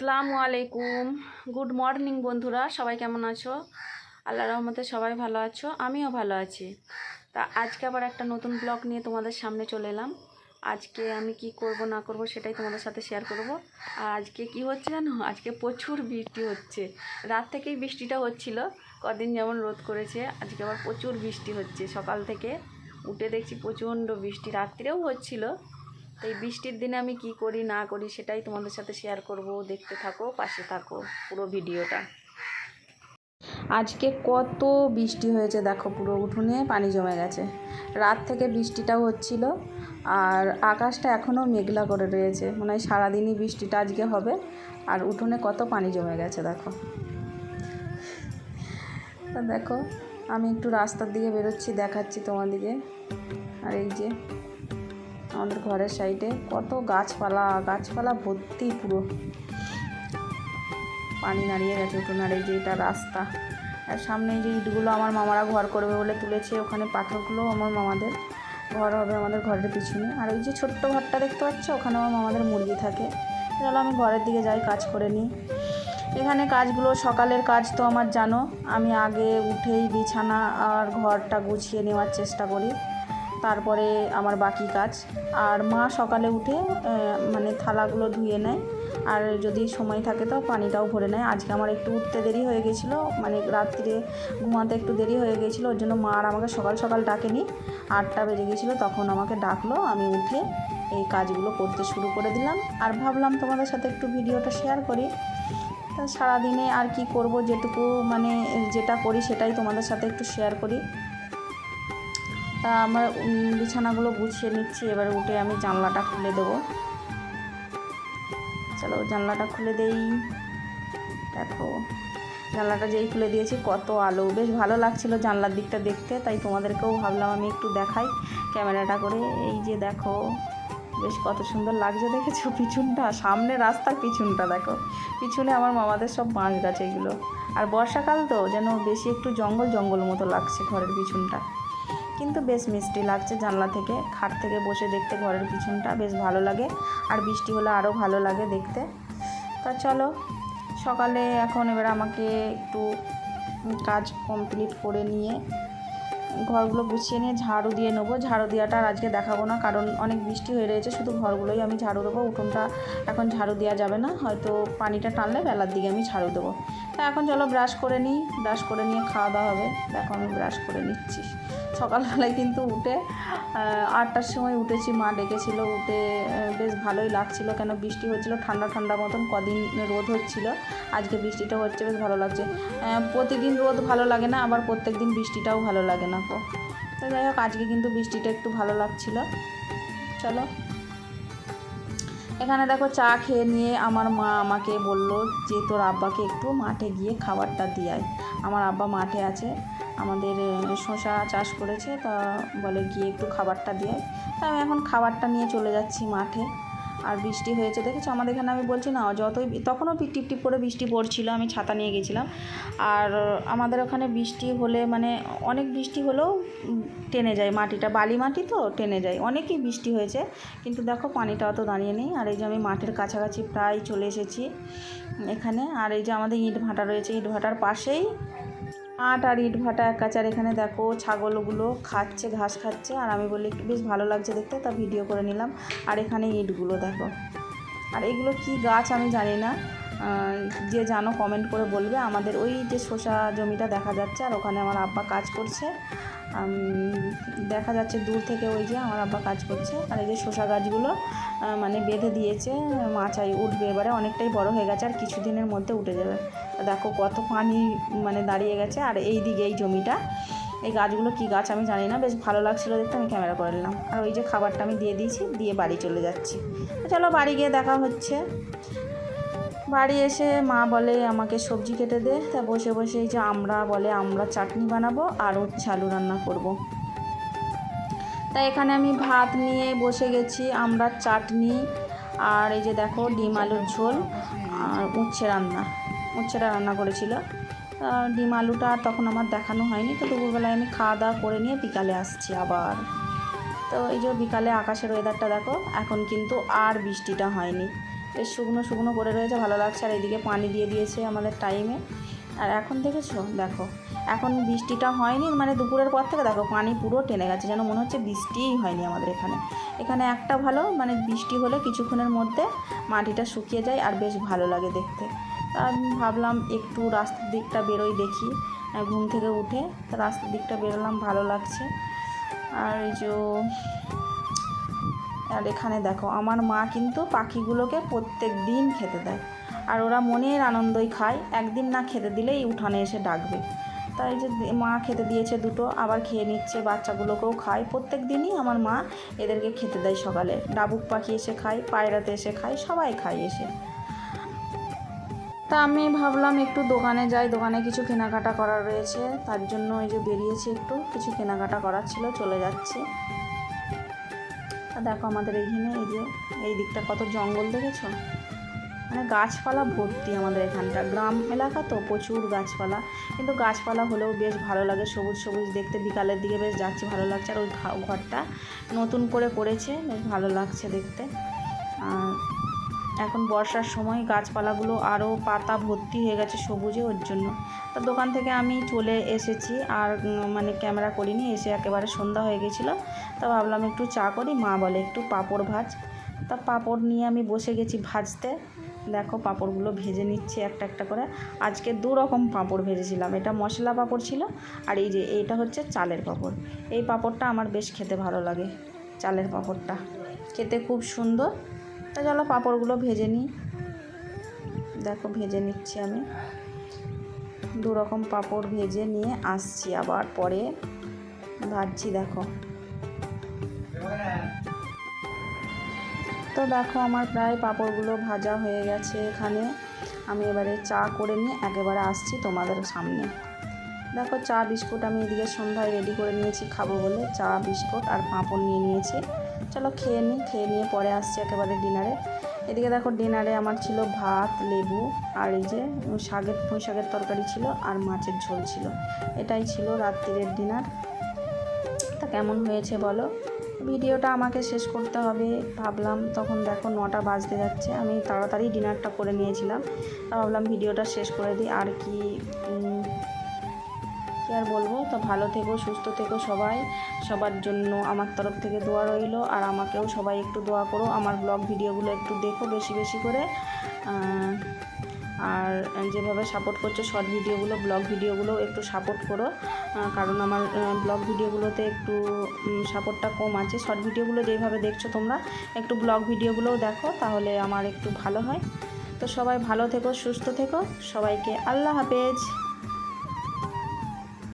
আসসালামু আলাইকুম। Good morning বন্ধুরা। সবাই কেমন আছো? আল্লাহ রহমতে সবাই ভালো আছো, আমিও ভালো আছি। তা আজকে আবার একটা নতুন ব্লগ নিয়ে তোমাদের সামনে চলে এলাম। আজকে আমি কি করব, না করব সেটাই তোমাদের সাথে শেয়ার করব। আর আজকে কি হচ্ছে জানো? আজকে প্রচুর বৃষ্টি হচ্ছে। রাত থেকেই বৃষ্টিটা হচ্ছিল, কদিন যেমন রোদ করেছে, আজকে আবার প্রচুর বৃষ্টি হচ্ছে। সকাল থেকে উঠে দেখছি প্রচণ্ড বৃষ্টি। রাত্রিরেও হচ্ছিল তো এই বৃষ্টির দিনে আমি কি করি, না করি সেটাই তোমাদের সাথে শেয়ার করব। দেখতে থাকো, পাশে থাকো পুরো ভিডিওটা। আজকে কত বৃষ্টি হয়েছে, দেখো পুরো উঠোনে পানি জমে গেছে। রাত থেকে বৃষ্টিটাও হচ্ছিল, আর আকাশটা এখনও মেঘলা করে রয়েছে। মনে হয় সারাদিনই বৃষ্টিটা আজকে হবে, আর উঠোনে কত পানি জমে গেছে, দেখো। দেখো, আমি একটু রাস্তার দিকে বেরোচ্ছি, দেখাচ্ছি তোমাদেরকে। আর এই যে আমাদের ঘরের সাইডে কত গাছপালা গাছপালা ভর্তি পুরো। পানি নাড়িয়ে গেছে আর এই যে এটা রাস্তা। আর সামনে যে ইটগুলো আমার মামারা ঘর করবে বলে তুলেছে, ওখানে পাথরগুলো আমার মামাদের ঘর হবে আমাদের ঘরের পিছনে। আর ওই যে ছোট্ট ঘরটা দেখতে পাচ্ছ? ওখানে আমার মামাদের মুরগি থাকে। চলো আমি ঘরের দিকে যাই, কাজ করে নিই। এখানে কাজগুলো সকালের কাজ তো আমার জানো। আমি আগে উঠেই বিছানা আর ঘরটা গুছিয়ে নেওয়ার চেষ্টা করি। তারপরে আমার বাকি কাজ। আর মা সকালে উঠে মানে থালাগুলো ধুয়ে নেয়। আর যদি সময় থাকে তো পানিটাও ভরে নেয়। আজকে আমার একটু উঠতে দেরি হয়ে গেছিল মানে রাত্রিরে ঘুমাতে একটু দেরি হয়ে গেছিল, ওর জন্য মা আর আমাকে সকাল সকাল ডাকেনি। আটটা বেজে গেছিল, তখন আমাকে ডাকলো, আমি উঠে এই কাজগুলো করতে শুরু করে দিলাম। আর ভাবলাম তোমাদের সাথে একটু ভিডিওটা শেয়ার করি। তা সারাদিনে আর কি করব, যেটুকু মানে যেটা করি সেটাই তোমাদের সাথে একটু শেয়ার করি। তা আমার বিছানাগুলো গুছিয়ে নিচ্ছি। এবারে উঠে আমি জানলাটা খুলে দেবো। চলো, জানলাটা খুলে দেই। দেখো, জানলাটা যেই খুলে দিয়েছি, কত আলো। বেশ ভালো লাগছিল জানলার দিকটা দেখতে, তাই তোমাদেরকেও ভাবলাম আমি একটু দেখাই ক্যামেরাটা করে। এই যে দেখো, বেশ কত সুন্দর লাগছে, দেখেছ? পিছনটা, সামনে রাস্তার পিছনটা, দেখো। পিছনে আমার মামাদের সব বাঁশ গাছ, এগুলো। আর বর্ষাকাল তো, যেন বেশি একটু জঙ্গল জঙ্গল মতো লাগছে ঘরের পিছনটা। কিন্তু বেশ মিষ্টি লাগছে জানলা থেকে, খাট থেকে বসে দেখতে ঘরের পিছনটা বেশ ভালো লাগে আর বৃষ্টি হলে আরও ভালো লাগে দেখতে। তা চলো, সকালে এখন এবার আমাকে একটু কাজ কমপ্লিট করে নিয়ে ঘরগুলো গুছিয়ে নিয়ে ঝাড়ু দিয়ে নেব। ঝাড়ু দেওয়াটা আর আজকে দেখাবো না কারণ অনেক বৃষ্টি হয়ে রয়েছে, শুধু ঘরগুলোই আমি ঝাড়ু দেবো, উঠোনটা এখন ঝাড়ু দেওয়া যাবে না, হয়তো পানিটা টানলে বেলার দিকে আমি ঝাড়ু দেবো। তা এখন চলো ব্রাশ করে নিই ব্রাশ করে নিয়ে খাওয়া দাওয়া হবে আমি ব্রাশ করে নিচ্ছি। সকালবেলায় কিন্তু উঠে আটটার সময় উঠেছি, মা ডেকেছিল উঠে বেশ ভালোই লাগছিল কেন বৃষ্টি হচ্ছিল, ঠান্ডা ঠান্ডা মতন কদিন রোদ হচ্ছিল, আজকে বৃষ্টিটা হচ্ছে বেশ ভালো লাগছে। প্রতিদিন রোদ ভালো লাগে না, আবার প্রত্যেক দিন বৃষ্টিটাও ভালো লাগে না তো। যাই হোক, আজকে কিন্তু বৃষ্টিটা একটু ভালো লাগছিল। চলো। এখানে দেখো চা খেয়ে নিয়ে আমার মা আমাকে বলল যে তোর আব্বাকে একটু মাঠে গিয়ে খাবারটা দিয়াই আমার আব্বা মাঠে আছে। আমাদের শশা চাষ করেছে, তা বলে গিয়ে একটু খাবারটা দিয়ে। তা আমি এখন খাবারটা নিয়ে চলে যাচ্ছি মাঠে। আর বৃষ্টি হয়েছে, দেখেছ? আমাদের এখানে আমি বলছি না, যতই তখনও টিপ টিপ করে বৃষ্টি পড়ছিল, আমি ছাতা নিয়ে গেছিলাম। আর আমাদের ওখানে বৃষ্টি হলে মানে অনেক বৃষ্টি হলেও টেনে যায় মাটিটা, বালি মাটি তো টেনে যায়, অনেকই বৃষ্টি হয়েছে। কিন্তু দেখো, পানিটা অত দাঁড়িয়ে নেই। আর এই যে আমি মাঠের কাছাকাছি প্রায় চলে এসেছি এখানে। আর এই যে আমাদের ইট ভাটা রয়েছে, ইট ভাটার পাশেই আট আর ইট ভাটা এক কাচার এখানে দেখো, ছাগলগুলো খাচ্ছে, ঘাস খাচ্ছে। আর আমি বলি বেশ ভালো লাগছে দেখতে। তা ভিডিও করে নিলাম। আর এখানে ইটগুলো দেখো। আর এগুলো কি গাছ আমি জানি না। যে জানো কমেন্ট করে বলবে। আমাদের ওই যে শসা জমিটা দেখা যাচ্ছে, আর ওখানে আমার আব্বা কাজ করছে। দেখা যাচ্ছে দূর থেকে ওই যে আমার আব্বা কাজ করছে। আর এই যে শসা গাছগুলো মানে বেঁধে দিয়েছে মাচাই উঠবে। এবারে অনেকটাই বড় হয়ে গেছে, আর কিছুদিনের মধ্যে উঠে যাবে। দেখো কত পানি মানে দাঁড়িয়ে গেছে, আর এই দিকে এই জমিটা। এই গাছগুলো কি গাছ আমি জানি না, বেশ ভালো লাগছিল দেখতে, আমি ক্যামেরা করে নিলাম। আর ওই যে খাবারটা আমি দিয়ে দিয়েছি, দিয়ে বাড়ি চলে যাচ্ছি। চলো বাড়ি গিয়ে দেখা হচ্ছে। বাড়ি এসে মা বলে, আমাকে সবজি কেটে দে। তা বসে বসে এই যে আমরা বলে, আমরা চাটনি বানাবো আর হচ্ছে আলু রান্না করব। তাই এখানে আমি ভাত নিয়ে বসে গেছি, আমরা চাটনি আর এই যে দেখো ডিম আলুর ঝোল আর উচ্ছে রান্না। উচ্ছেটা রান্না করেছিল। ডিম আলুটা আর তখন আমার দেখানো হয়নি, তো দুপুরবেলায় আমি খাওয়া দাওয়া করে নিয়ে বিকালে আসছি আবার। তো এই যে বিকালে আকাশের ওয়েদারটা দেখো, এখন কিন্তু আর বৃষ্টিটা হয়নি। বেশ শুকনো শুকনো করে রয়েছে, ভালো লাগছে। আর এদিকে পানি দিয়ে দিয়েছে আমাদের টাইমে আর এখন দেখেছ? দেখো। এখন বৃষ্টিটা হয়নি মানে দুপুরের পর থেকে দেখো পানি পুরো টেনে গেছে, যেন মনে হচ্ছে বৃষ্টিই হয়নি আমাদের এখানে। এখানে একটা ভালো মানে বৃষ্টি হলে কিছুক্ষণের মধ্যে মাটিটা শুকিয়ে যায় আর বেশ ভালো লাগে দেখতে। তা ভাবলাম একটু রাস্তার দিকটা বেরোই দেখি ঘুম থেকে উঠে রাস্তার দিকটা বেরোলাম, ভালো লাগছে। আর এই যে আর এখানে দেখো, আমার মা কিন্তু পাখিগুলোকে প্রত্যেক দিন খেতে দেয়। আর ওরা মনের আনন্দই খায়, একদিন না খেতে দিলেই উঠানে এসে ডাকবে। তাই যে মা খেতে দিয়েছে দুটো, আবার খেয়ে নিচ্ছে, বাচ্চাগুলোকেও খায়। প্রত্যেক দিনই আমার মা এদেরকে খেতে দেয় সকালে। ডাবুক পাখি এসে খায়, পায়রাতে এসে খায়, সবাই খায় এসে। তা আমি ভাবলাম একটু দোকানে যাই, দোকানে কিছু কেনাকাটা করার রয়েছে। তার জন্য এই যে বেরিয়েছি একটু, কিছু কেনাকাটা করার ছিল, চলে যাচ্ছি। দেখো আমাদের এইখানে এই যে, এই দিকটা কত জঙ্গল দেখেছ? মানে গাছপালা ভর্তি আমাদের এখানটা। গ্রাম এলাকা তো, প্রচুর গাছপালা। কিন্তু গাছপালা হলেও বেশ ভালো লাগে, সবুজ সবুজ দেখতে। বিকালের দিকে বেশ যাচ্ছি, ভালো লাগছে। আর ওই ঘরটা নতুন করে করেছে, বেশ ভালো লাগছে দেখতে। আর এখন বর্ষার সময় গাছপালাগুলো আরও পাতা ভর্তি হয়ে গেছে সবুজে, ওর জন্য। তা দোকান থেকে আমি চলে এসেছি, আর মানে ক্যামেরা করিনি, এসে একেবারে সন্ধ্যা হয়ে গেছিল। তা ভাবলাম একটু চা করি, মা বলে একটু পাঁপড় ভাজ। তা পাঁপড় নিয়ে আমি বসে গেছি ভাজতে। দেখো পাঁপড়গুলো ভেজে নিচ্ছি একটা একটা করে। আজকে দু রকম পাঁপড় ভেজেছিলাম। এটা মশলা পাঁপড় ছিল আর এই যে এইটা হচ্ছে চালের পাঁপড়। এই পাঁপড়টা আমার বেশ খেতে ভালো লাগে, চালের পাঁপড়টা। খেতে খুব সুন্দর। তা চলো পাঁপড়গুলো ভেজে নিই। দেখো ভেজে নিচ্ছি আমি। দু রকম পাঁপড় ভেজে নিয়ে আসছি আবার পরে ভাজছি, দেখো। তো দেখো আমার প্রায় পাঁপড়গুলো ভাজা হয়ে গেছে এখানে। আমি এবারে চা করে নিয়ে একেবারে আসছি তোমাদের সামনে। দেখো চা, বিস্কুট আমি এদিকে সন্ধ্যায় রেডি করে নিয়েছি, খাব বলে। চা, বিস্কুট আর পাঁপড় নিয়ে নিয়েছি। চলো খেয়ে নিই খেয়ে নিয়ে পরে আসছি একেবারে ডিনারে। এদিকে দেখো ডিনারে আমার ছিল ভাত, লেবু আর এই যে শাকের, পুঁই শাকের তরকারি ছিল আর মাছের ঝোল ছিল। এটাই ছিল রাত্রিরের ডিনার। তা কেমন হয়েছে বলো? ভিডিওটা আমাকে শেষ করতে হবে। ভাবলাম তখন দেখো নটা বাজতে যাচ্ছে। আমি তাড়াতাড়ি ডিনারটা করে নিয়েছিলাম। ভাবলাম ভিডিওটা শেষ করে দিই। আর কি কি আর বলব? তো ভালো থেকো, সুস্থ থেকো সবাই। সবার জন্য আমার তরফ থেকে দোয়া রইল। আর আমাকেও সবাই একটু দোয়া করো। আমার ব্লগ ভিডিওগুলো একটু দেখো বেশি বেশি করে। আর যেভাবে সাপোর্ট করছ শর্ট ভিডিওগুলো ব্লগ ভিডিওগুলো একটু সাপোর্ট করো। কারণ আমার ব্লগ ভিডিওগুলোতে একটু সাপোর্টটা কম আছে। শর্ট ভিডিওগুলো যেভাবে দেখছ তোমরা, একটু ব্লগ ভিডিওগুলোও দেখো, তাহলে আমার একটু ভালো হয়। তো সবাই ভালো থেকো, সুস্থ থেকো। সবাইকে আল্লাহ হাফেজ।